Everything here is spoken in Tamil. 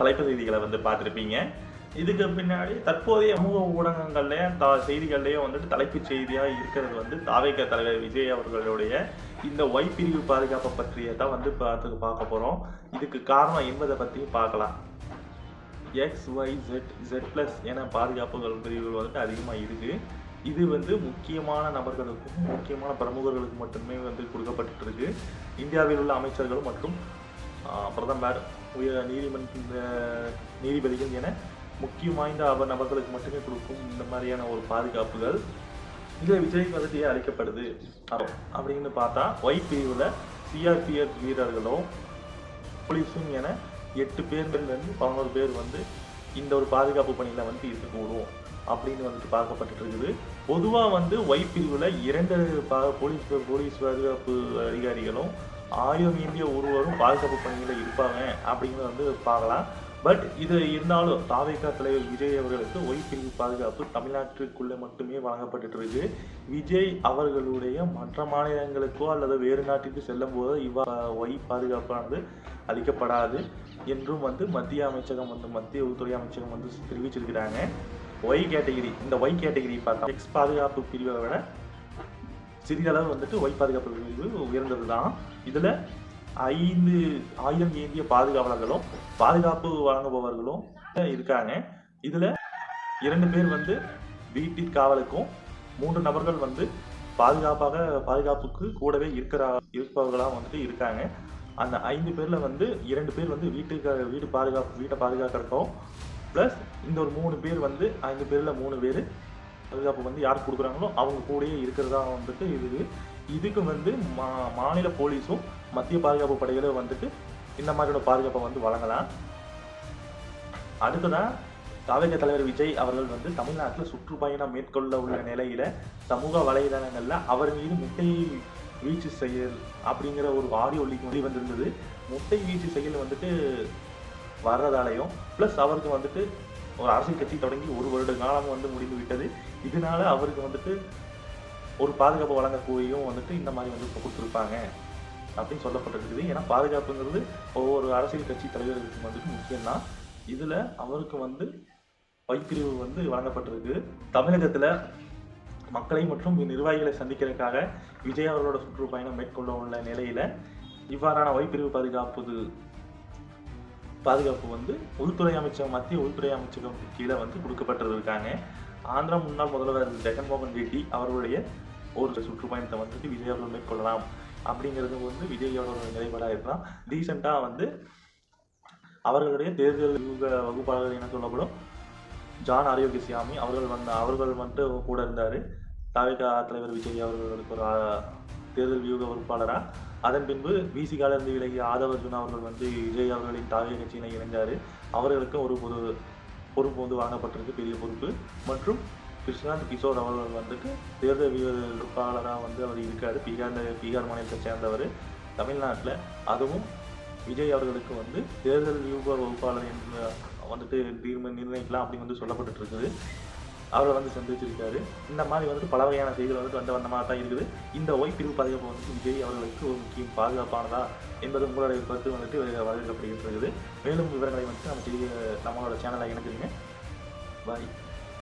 தலைப்பு செய்திகளை வந்து பார்த்துருப்பீங்க. இதுக்கு பின்னாடி தற்போதைய சமூக ஊடகங்கள்லயும் த செய்திகள்லையும் வந்துட்டு தலைப்புச் செய்தியாக இருக்கிறது வந்து தாவேக தலைவர் விஜய் அவர்களுடைய இந்த ஒய் பிரிவு பாதுகாப்பை பற்றிய தான் வந்து பார்த்து பார்க்க போகிறோம் இதுக்கு காரணம் என்பதை பற்றியும் பார்க்கலாம். X Y Z Z plus என பாதுகாப்புகள் பிரிவுகள் வந்துட்டு அதிகமாக இருக்குது இது வந்து முக்கியமான நபர்களுக்கும் முக்கியமான பிரமுகர்களுக்கு மட்டுமே வந்து கொடுக்கப்பட்டுருக்கு இந்தியாவில் உள்ள அமைச்சர்கள் மற்றும் பிரதமர் உயர் நீதிமன்ற நீதிபதிகள் என முக்கியம் வாய்ந்த அவர் நபர்களுக்கு மட்டுமே கொடுக்கும் இந்த மாதிரியான ஒரு பாதுகாப்புகள். இதில் விஜய்க்கு வந்துட்டு ஏன் அளிக்கப்படுது. அப்போ அப்படின்னு பார்த்தா ஒய் பிரிவில் சிஆர்பிஎஃப் வீரர்களும் போலீஸும் என எட்டு பேர்லேருந்து பதினோரு பேர் வந்து இந்த ஒரு பாதுகாப்பு பணியில் வந்து இருக்கக்கூடும் அப்படின்னு வந்துட்டு பார்க்கப்பட்டு இருக்குது பொதுவாக வந்து ஒய் பிரிவில் இரண்டு பா போலீஸ் போலீஸ் பாதுகாப்பு அதிகாரிகளும் ஆயுதம் ஏந்திய ஒருவரும் பாதுகாப்பு பணியில் இருப்பாங்க அப்படிங்கிறத வந்து பார்க்கலாம். பட் இது இருந்தாலும் தாவேகா தலைவர் விஜய் அவர்களுக்கு ஒய் பிரிவு பாதுகாப்பு தமிழ்நாட்டுக்குள்ளே மட்டுமே வழங்கப்பட்டு இருக்கு விஜய் அவர்களுடைய மற்ற மாநிலங்களுக்கோ அல்லது வேறு நாட்டிற்கு செல்லும் போது இவ்வா ஒய் பாதுகாப்பானது அளிக்கப்படாது என்றும் வந்து மத்திய அமைச்சகம் வந்து மத்திய உள்துறை அமைச்சகம் வந்து தெரிவிச்சிருக்கிறாங்க. ஒய் கேட்டகிரி இந்த ஒய் கேட்டகிரி பார்த்தா எக்ஸ் பாதுகாப்பு பிரிவை விட சிறிதளவு வந்துட்டு ஒய் பாதுகாப்பு பிரிவு உயர்ந்தது தான் இதில் ஐந்து ஆயுதம் ஏந்திய பாதுகாவலர்களும் பாதுகாப்பு வழங்குபவர்களும் இருக்காங்க. இதில் இரண்டு பேர் வந்து வீட்டின் காவலுக்கும் மூன்று நபர்கள் வந்து பாதுகாப்பாக பாதுகாப்புக்கு கூடவே இருக்கிற இருப்பவர்களாக வந்துட்டு இருக்காங்க. அந்த ஐந்து பேரில் வந்து இரண்டு பேர் வந்து வீட்டுக்கு வீடு பாதுகாப்பு வீட்டை பாதுகாக்கிறதுக்கும் ப்ளஸ் இந்த ஒரு மூணு பேர் வந்து ஐந்து பேரில் மூணு பேர் பாதுகாப்பு வந்து யார் கொடுக்குறாங்களோ அவங்க கூடயே இருக்கிறதா வந்துட்டு இது. இதுக்கு வந்து மா மாநில போலீஸும் மத்திய பாதுகாப்பு படைகளும் வந்துட்டு இந்த மாதிரியோட பாதுகாப்பை வந்து வழங்கலாம். அடுத்ததான் தாவேக தலைவர் விஜய் அவர்கள் வந்து தமிழ்நாட்டில் சுற்றுப்பயணம் மேற்கொள்ள உள்ள நிலையில சமூக வலைதளங்களில் அவர் மீது முட்டை வீச்சு செயல் அப்படிங்கிற ஒரு ஆடியோ லீக் வந்து வந்திருந்தது. முட்டை வீச்சு செயல் வந்துட்டு வர்றதாலையும் ப்ளஸ் அவருக்கு வந்துட்டு ஒரு அரசியல் கட்சி தொடங்கி ஒரு வருட காலம் வந்து முடிந்து விட்டது. இதனால அவருக்கு வந்துட்டு ஒரு பாதுகாப்பு வழங்கக்கூடியும் வந்துட்டு இந்த மாதிரி வந்து கொடுத்துருப்பாங்க அப்படின்னு சொல்லப்பட்டிருக்குது. ஏன்னா பாதுகாப்புங்கிறது ஒவ்வொரு அரசியல் கட்சி தலைவர்களுக்கு வந்துட்டு முக்கியம்தான். இதில் அவருக்கு வந்து வைப்பிரிவு வந்து வழங்கப்பட்டிருக்கு. தமிழகத்தில் மக்களை மற்றும் நிர்வாகிகளை சந்திக்கிறதுக்காக விஜய் அவர்களோட சுற்றுப்பயணம் மேற்கொள்ள உள்ள நிலையில இவ்வாறான வைப்பிரிவு பாதுகாப்பு பாதுகாப்பு வந்து உள்துறை அமைச்சகம் மத்திய உள்துறை அமைச்சகம் கீழே வந்து கொடுக்கப்பட்டிருக்காங்க. ஆந்திரா முன்னாள் முதல்வர் ஜெகன்மோகன் ரெட்டி அவர்களுடைய ஒரு சுற்றுப்பயணத்தை வந்துட்டு விஜய் அவர்கள் மேற்கொள்ளலாம். அப்படிங்கிறது வந்து விஜயோட ஒரு நிலைப்பாடாக இருக்கலாம். ரீசெண்டாக வந்து அவர்களுடைய தேர்தல் வகுப்பாளர்கள் வகுப்பாளர் என சொல்லப்படும் ஜான் ஆரோக்கியசாமி அவர்கள் வந்த அவர்கள் வந்துட்டு கூட இருந்தார். தாவேகா தலைவர் விஜய் அவர்களுக்கு ஒரு தேர்தல் வியூக வகுப்பாளராக அதன் பின்பு பிசிகாலிருந்து விலகிய ஆதவ அர்ஜுனா அவர்கள் வந்து விஜய் அவர்களின் தாவிய கட்சியில் இணைந்தார். அவர்களுக்கும் ஒரு பொது பொறுப்பு வந்து வாங்கப்பட்டிருக்கு பெரிய பொறுப்பு. மற்றும் கிருஷ்ணாந்த் கிஷோர் அவர்கள் வந்துட்டு தேர்தல் வியூகப்பாளராக வந்து அவர் இருக்கார். பீகார் பீகார் மாநிலத்தை சேர்ந்தவர். தமிழ்நாட்டில். அதுவும் விஜய் அவர்களுக்கு வந்து தேர்தல் வியூக வகுப்பாளர் என்று வந்துட்டு நிர்ணயிக்கலாம் அப்படின்னு வந்து சொல்லப்பட்டு இருக்குது. அவரை வந்து சந்திச்சிருக்காரு இந்த மாதிரி வந்துட்டு பல வகையான செய்திகள் வந்துட்டு வந்த வந்த மாதிரி தான் இருக்குது. இந்த ஒய் பிரிவு பாதுகாப்பு வந்துட்டு விஜய் அவர்களுக்கு ஒரு முக்கிய பாதுகாப்பானதா என்பது உங்களுடைய கருத்து வந்துட்டு வரவேற்கப்படுகிறது மேலும் விவரங்களை வந்துட்டு நம்ம செய்தி நம்மளோட சேனலை இணைக்கிறீங்க பாய்